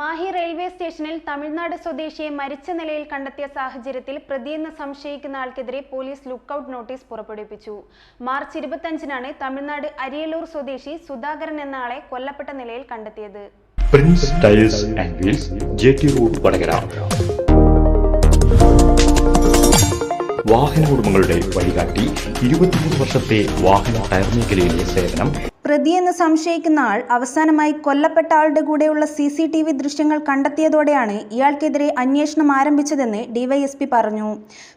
Mahe railway സ്റ്റേഷനിൽ തമിഴ്നാട് സ്വദേശിയെ മരിച്ച നിലയിൽ കണ്ടെത്തിയ സാഹചര്യത്തിൽ പ്രതിയെന്ന് സംശയിക്കുന്ന ആൾക്കെതിരെ പോലീസ് ലുക്കൌട്ട് നോട്ടീസ് പുറപ്പെടുവിപ്പിച്ചു. മാർച്ച് ഇരുപത്തഞ്ചിനാണ് തമിഴ്നാട് അരിയലൂർ സ്വദേശി സുധാകരൻ എന്ന ആളെ കൊല്ലപ്പെട്ട നിലയിൽ കണ്ടെത്തിയത്. വാഹന ഉടമകളുടെ വഴികാട്ടി ഇരുപത്തിമൂന്ന് വർഷത്തെ വാഹന ടയർ മേഖലയിലെ സേവനം പ്രതിയെന്ന് സംശയിക്കുന്ന ആൾ അവസാനമായി കൊല്ലപ്പെട്ട ആളുടെ കൂടെയുള്ള സി സി ടി വി ദൃശ്യങ്ങൾ കണ്ടെത്തിയതോടെയാണ് ഇയാൾക്കെതിരെ അന്വേഷണം ആരംഭിച്ചതെന്ന് ഡിവൈഎസ്പി പറഞ്ഞു.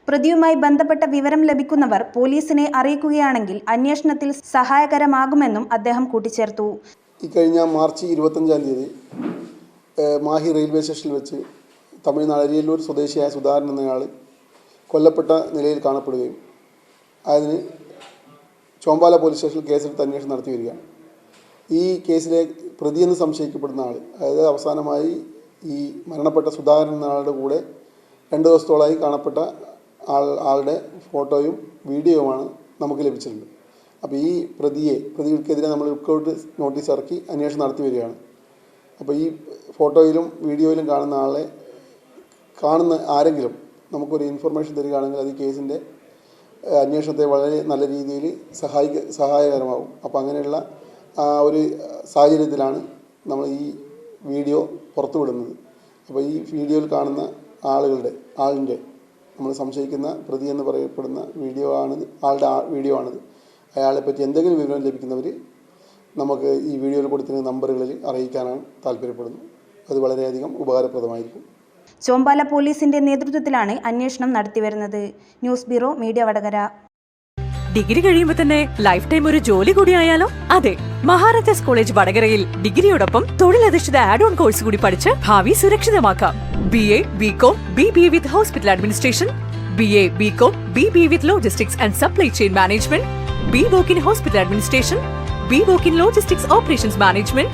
പ്രതിയുമായി ബന്ധപ്പെട്ട വിവരം ലഭിക്കുന്നവർ പോലീസിനെ അറിയിക്കുകയാണെങ്കിൽ അന്വേഷണത്തിൽ സഹായകരമാകുമെന്നും അദ്ദേഹം കൂട്ടിച്ചേർത്തു. ഇക്കഴിഞ്ഞ മാർച്ച് ഇരുപത്തഞ്ചാം തീയതി മാഹി റെയിൽവേ സ്റ്റേഷനിൽ വെച്ച് തമിഴ്നാട് അരിയല്ലൂർ സ്വദേശിയായ സുധാകരൻ എന്നയാൾ കൊല്ലപ്പെട്ട നിലയിൽ കാണപ്പെടുകയും അതിന് ചോമ്പാല പോലീസ് സ്റ്റേഷനിൽ കേസെടുത്ത് അന്വേഷണം നടത്തി വരികയാണ്. ഈ കേസിലെ പ്രതിയെന്ന് സംശയിക്കപ്പെടുന്ന ആൾ അതായത് അവസാനമായി ഈ മരണപ്പെട്ട സുധാകരൻ എന്ന ആളുടെ കൂടെ രണ്ട് ദിവസത്തോളമായി കാണപ്പെട്ട ആൾ ആളുടെ ഫോട്ടോയും വീഡിയോയുമാണ് നമുക്ക് ലഭിച്ചിട്ടുണ്ട്. അപ്പോൾ ഈ പ്രതിയെ പ്രതികൾക്കെതിരെ നമ്മൾ ലുക്കൗട്ട് നോട്ടീസ് ഇറക്കി അന്വേഷണം നടത്തി വരികയാണ്. അപ്പോൾ ഈ ഫോട്ടോയിലും വീഡിയോയിലും കാണുന്ന ആളെ കാണുന്ന ആരെങ്കിലും നമുക്കൊരു ഇൻഫർമേഷൻ തരികയാണെങ്കിൽ അത് കേസിന്റെ അന്വേഷണത്തെ വളരെ നല്ല രീതിയിൽ സഹായിക്ക സഹായകരമാകും അപ്പോൾ അങ്ങനെയുള്ള ആ ഒരു സാഹചര്യത്തിലാണ് നമ്മൾ ഈ വീഡിയോ പുറത്തുവിടുന്നത്. അപ്പോൾ ഈ വീഡിയോയിൽ കാണുന്ന ആളുകളുടെ ആളിന്റെ നമ്മൾ സംശയിക്കുന്ന പ്രതി എന്ന് പറയപ്പെടുന്ന വീഡിയോ ആണ് ആളുടെ വീഡിയോ ആണിത്. അയാളെ പറ്റി എന്തെങ്കിലും വിവരം ലഭിക്കുന്നവർ നമുക്ക് ഈ വീഡിയോയിൽ കൊടുത്തിരുന്ന നമ്പറുകളിൽ അറിയിക്കാനാണ് താല്പര്യപ്പെടുന്നത്. അത് വളരെയധികം ഉപകാരപ്രദമായിരിക്കും. ചോമ്പാല പോലീസിന്റെ നേതൃത്വത്തിലാണ് അന്വേഷണം നടത്തിവരുന്നത്. News bureau media Vadakara. Degree കഴിയുമ്പോൾ തന്നെ ലൈഫ് ടൈം ഒരു ജോലി കൂടി ആയാലോ? അതെ മഹാരാജാസ് കോളേജ് വടകരയിൽ ഡിഗ്രിയോടൊപ്പം തൊഴിലധിഷ്ഠിത ആഡ് ഓൺ കോഴ്സ് കൂടി പഠിച്ച് ഭാവി സുരക്ഷിതമാക്കാം. B A B Com B B with hospital administration B A B Com B B with logistics and supply chain management B Voc in hospital administration B Voc in logistics operations management